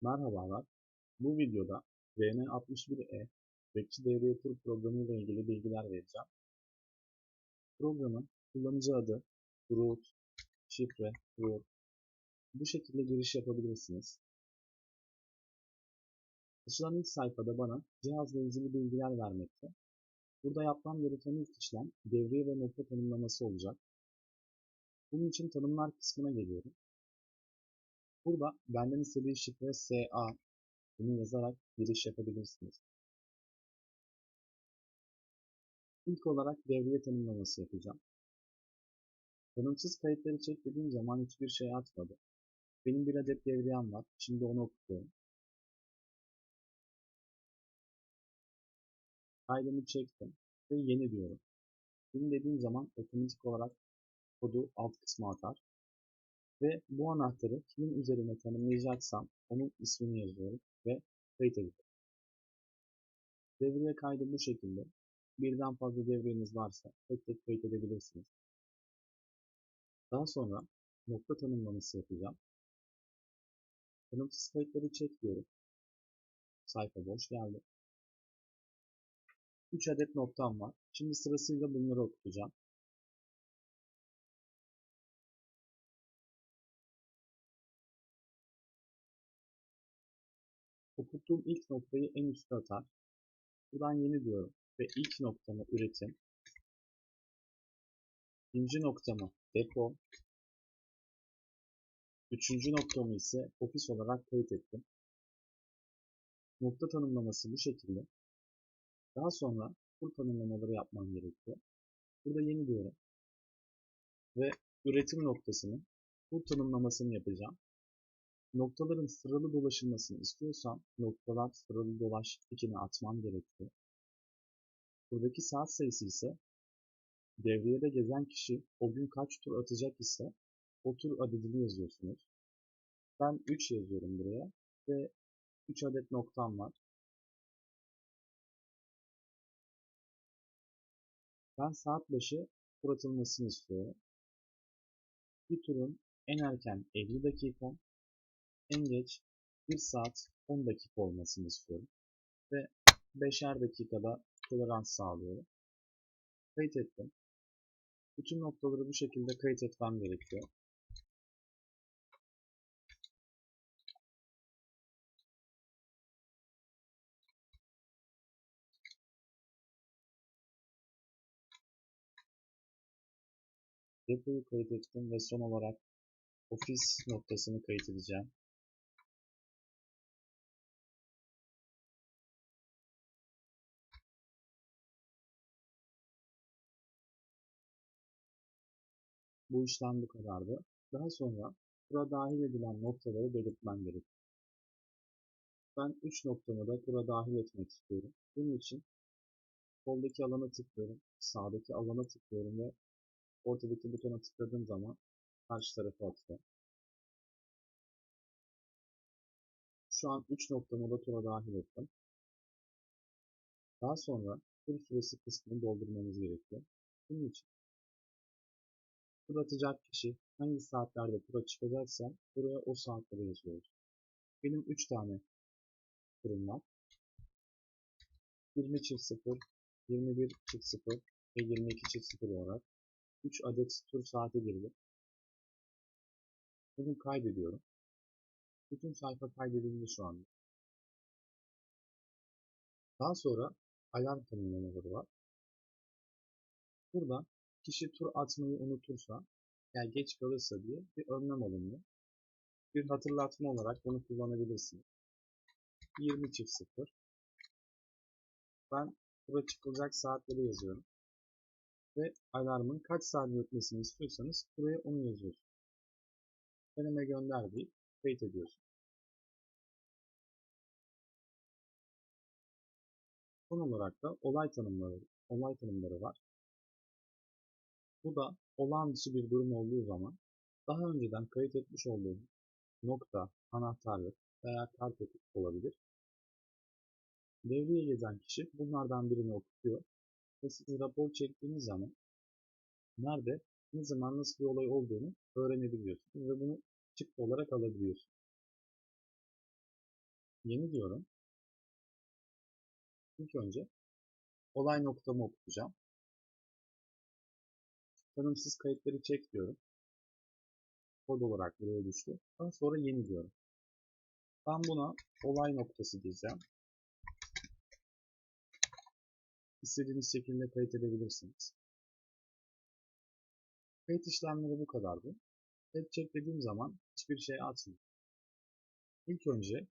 Merhabalar, bu videoda RN61E Bekçi Devreye Tur programı ile ilgili bilgiler vereceğim. Programın kullanıcı adı, root, şifre, root bu şekilde giriş yapabilirsiniz. Açılan ilk sayfada bana cihazla ilgili bilgiler vermekte. Burada yapmam gereken ilk işlem devriye ve nokta tanımlaması olacak. Bunun için tanımlar kısmına geliyorum. Burada benden istediği şifre SA. Bunu yazarak giriş yapabilirsiniz. İlk olarak devriye tanımlaması yapacağım. Tanımsız kayıtları çek dediğim zaman hiçbir şey atmadı. Benim bir adet devriyem var. Şimdi onu okutuyorum. Kaydımı çektim ve yeni diyorum. Yeni dediğim zaman otomatik olarak kodu alt kısma atar. Ve bu anahtarı kimin üzerine tanımlayacaksam onun ismini yazıyorum ve kayıt ediyorum. Devriye kaydı bu şekilde. Birden fazla devreniz varsa tek tek kayıt edebilirsiniz. Daha sonra nokta tanımlaması yapacağım. Tanımsız kayıtları çek diyorum. Sayfa boş geldi. 3 adet noktam var. Şimdi sırasıyla bunları okutacağım. Okuttuğum ilk noktayı en üste atar. Buradan yeni diyorum ve ilk noktamı üretim. İkinci noktamı depo. Üçüncü noktamı ise ofis olarak kayıt ettim. Nokta tanımlaması bu şekilde. Daha sonra kur tanımlamaları yapmam gerekiyor. Burada yeni diyorum. Ve üretim noktasını kur tanımlamasını yapacağım. Noktaların sıralı dolaşılmasını istiyorsam noktalar sıralı dolaş tikini atmam gerekiyor. Buradaki saat sayısı ise devriyede gezen kişi o gün kaç tur atacak ise o tur adedini yazıyorsunuz. Ben 3 yazıyorum buraya ve 3 adet noktam var. Ben saat başı tur atılmasını istiyorum. Bir turun en erken 50 dakika, en geç 1 saat 10 dakika olmasını istiyorum. Ve 5'er dakikada tolerans sağlıyorum. Kayıt ettim. Bütün noktaları bu şekilde kayıt etmem gerekiyor. Depoyu kayıt ettim ve son olarak ofis noktasını kayıt edeceğim. Bu işlem bu kadardı. Daha sonra tura dahil edilen noktaları belirtmem gerekiyor. Ben 3 noktamı da tura dahil etmek istiyorum. Bunun için soldaki alana tıklıyorum, sağdaki alana tıklıyorum ve ortadaki butona tıkladığım zaman karşı tarafa atıyor. Şu an 3 noktamı da tura dahil ettim. Daha sonra tur süresi kısmını doldurmamız gerekiyor. Bunun için tur atacak kişi hangi saatlerde tura çıkacaksa buraya o saatleri yazıyoruz. Benim 3 tane turum var. 20 çift 0, 21 çift 0 ve 22 çift 0 olarak 3 adet tur saati girdi. Bunu kaydediyorum. Bütün sayfa kaydedildi şu anda. Daha sonra alarm tanımlamaları var. Burada kişi tur atmayı unutursa yani geç kalırsa diye bir önlem alınıyor. Bir hatırlatma olarak bunu kullanabilirsiniz. 20 çift 0 Ben tura çıkılacak saatleri yazıyorum. Ve alarmın kaç saniye ötmesini istiyorsanız buraya onu yazıyorsunuz. Deneme gönder deyip kayıt ediyorsunuz. Son olarak da olay tanımları, olay tanımları var. Bu da olağan bir durum olduğu zaman daha önceden kayıt etmiş olduğunuz nokta, anahtarlık veya karpet olabilir. Devreye gezen kişi bunlardan birini okutuyor ve siz rapor çektiğiniz zaman nerede, ne zaman, nasıl bir olay olduğunu öğrenebiliyorsunuz ve bunu çıktı olarak alabiliyorsunuz. Yeni diyorum. İlk önce olay noktamı okutacağım. Tanımsız kayıtları çek diyorum. Kod olarak buraya düştü. Daha sonra yeni diyorum. Ben buna olay noktası diyeceğim. İstediğiniz şekilde kayıt edebilirsiniz. Kayıt işlemleri bu kadardı. Kayıt çek dediğim zaman hiçbir şey atmıyor. İlk önce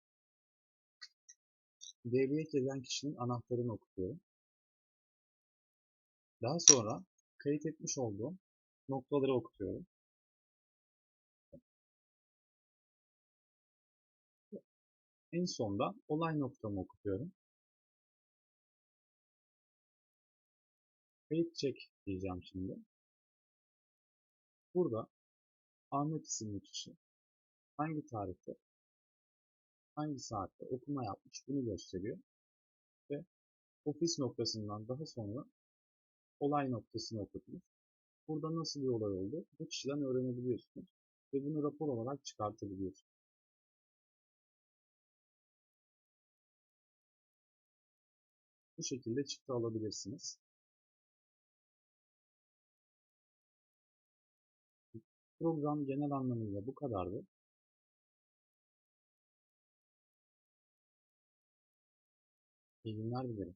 devreye gelen kişinin anahtarını okutuyorum. Daha sonra kayıt etmiş olduğum noktaları okutuyorum. En sonda olay noktamı okutuyorum. Kayıt çek diyeceğim şimdi. Burada Ahmet isimli kişi hangi tarihte, hangi saatte okuma yapmış bunu gösteriyor. Ve ofis noktasından daha sonra olay noktasını okutmuş. Burada nasıl bir olay oldu bu kişiden öğrenebiliyorsunuz. Ve bunu rapor olarak çıkartabiliyorsunuz. Bu şekilde çıktı alabilirsiniz. Program genel anlamıyla bu kadardı. İyi günler dilerim.